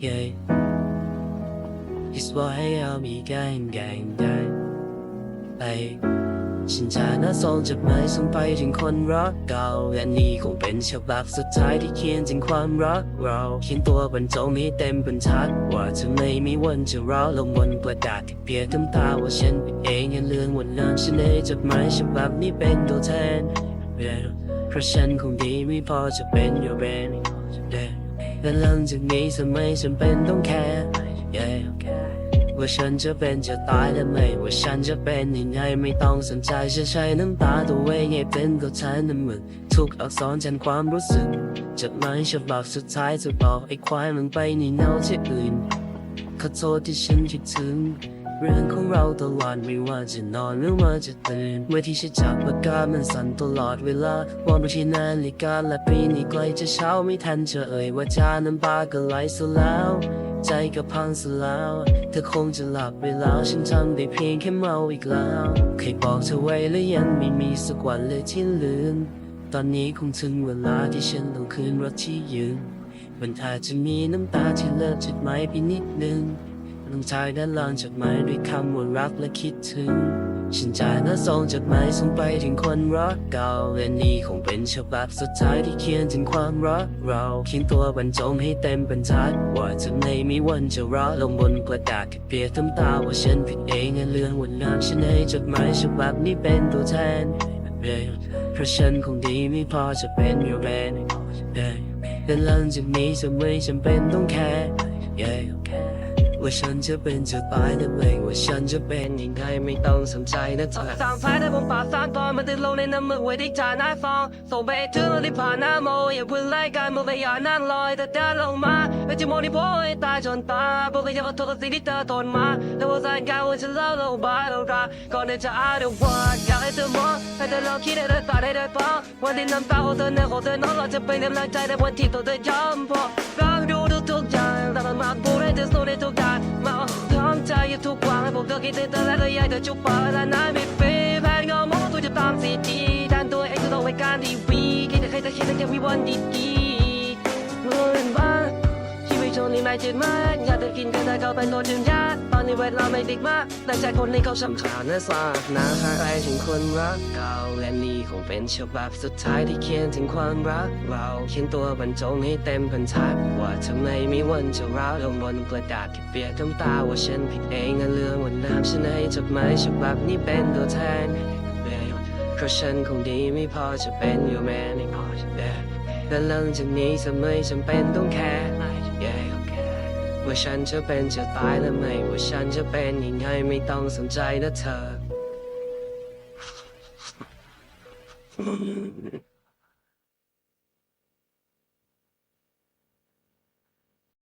yeah It's why I'll be gang gang gang ไปฉันจะน่าส่งจดหมายส่งไปถึงคนรักเก่าและนี่คงเป็นฉบับสุดท้ายที่เขียนถึงความรักเราเขียนตัวบรรจงให้เต็มบรรทัด ว่าจะไม่มีวันจะรอลงบนกระดาษที่เปียกน้ำตาว่าฉันผิดเองอย่าเลือนวันนั้นฉันให้จดหมายฉบับนี้เป็นตัวแทนเพราะฉันคงดีไม่พอจะเป็น your man และหลังจากนี้จะไม่จำเป็นต้องแคร์ yeah ว่าฉันจะเป็นจะตายและไม่ว่าฉันจะเป็นยังไงไม่ต้องสนใจจะใช้น้ำตาตัวเองให้เป็นก็ใช้นนั้นเหมือนทุกอักษรแทนความรู้สึกจดหมายฉบับสุดท้ายจะบอกไอ้ควายมันไปในเนาที่อื่นขอโทษที่ฉันคิดถึง เรื่องของเราตลอดไม่ว่าจะนอนหรือว่าจะตื่นเมื่อที่ฉันจับปากกามันสั่นตลอดเวลามองไปที่นาฬิกาและปีนี้ใกล้จะเช้าไม่ทันจะเอ่ยว่าจาน้ำตาก็ไหลสแล้ว ใจก็พังสุดแล้วเธอคงจะหลับไปแล้วฉันทำได้เพียงแค่เมาอีกแล้วเคยบอกเธอไว้แล้วยังไม่มีสักวันเลยที่ลืมตอนนี้คงถึงเวลาที่ฉันต้องคืนรถที่ยืมมันอาจจะมีน้ำตาที่เลิกจดหมายไปนิดนึง ลงท้ายด้านล่างจดหมายด้วยคำว่ารักและคิดถึง ฉันจะน่าส่งจดหมายส่งไปถึงคนรักเก่าและนี่คงเป็นฉบับสุดท้ายที่เขียนถึงความรักเราเขียนตัวบรรจงให้เต็มบรรทัด ว่าจะไม่มีวันจะรอลงบนกระดาษเปียกน้ำตาว่าฉันผิดเองและเรื่องวันนั้นฉันให้จดหมายฉบับนี้เป็นตัวแทนเพราะฉันคงดีไม่พอจะเป็น your man แต่หลังจากนี้จะไม่จำเป็นต้องแคร์ ว่าฉันจะเป็นจะตายหรือไม่ว่าฉันจะเป็นยังไงไม่ต้องสนใจนะเธอสามสายแต่ผมป่าสานตอนมันติดลงในน้ำมือไว้ที่จานหน้าฟองส่งไปถึงเราที่ผ่านหน้าโมอย่าพิ่งไล่กันมึงไปอย่านั่งลอยแต่เดินลงมาไม่จะมองที่พ่อให้ตายจนตาพวกก็จะขอโทษกับสิ่งที่เธอทนมาแต่ว่าสายการว่าฉันเล่าเราบ้าเรารักก่อนที่จะอ่านว่าอยากให้เธอมองให้เธอลองคิดให้เธอตาได้ได้พอวันที่น้ำตาของเธอในของเธอน้องเราจะเป็นกำลังใจในวันที่ตัวเธอยอมพอเราดูทุกอย่าง แต่มันมาพูดให้เธอสู้ในทุกอย่างมาพร้อมใจอยู่ทุกวันให้ผมกเธอคิดถึงเธอและก็อยากเธอจุกปากและนายไม่เป็นแผนงอมองตัวจะตามสีดีดันตัวเองจะต้องไปการดีวีคิดแต่ใครจะคิดแต่แค่มีวันดีๆเมื่อเป็นชีวิตช่วงนี้ไม่จืดมากอยากจะกิน กันแต่ก็เป็นตัวจืดยากตอนนี้เวลาไม่ดีมาก แต่ใจคนนี้เขาช้ำขาน่าสาหนาหาไปถึงคนรักเก่าและนี่คงเป็นฉบับสุดท้ายที่เขียนถึงความรัก เราเขียนตัวบรรจงให้เต็มบรรทัด ว่าจะไมมีวันจะร้าวลงบนกระดาษที่เปียกน้ำตาว่าฉันผิดเองและเรื่องวันน้ำฉันให้จดหมายฉบับนี้เป็นตัวแทนเพราะฉันคงดีไม่พอจะเป็น your man และหลังจากนี้จะไม่จำเป็นต้องแคร์ ว่าฉันจะเป็นจะตายและไม่ว่าฉันจะเป็นยังไงไม่ต้องสนใจนะเธอ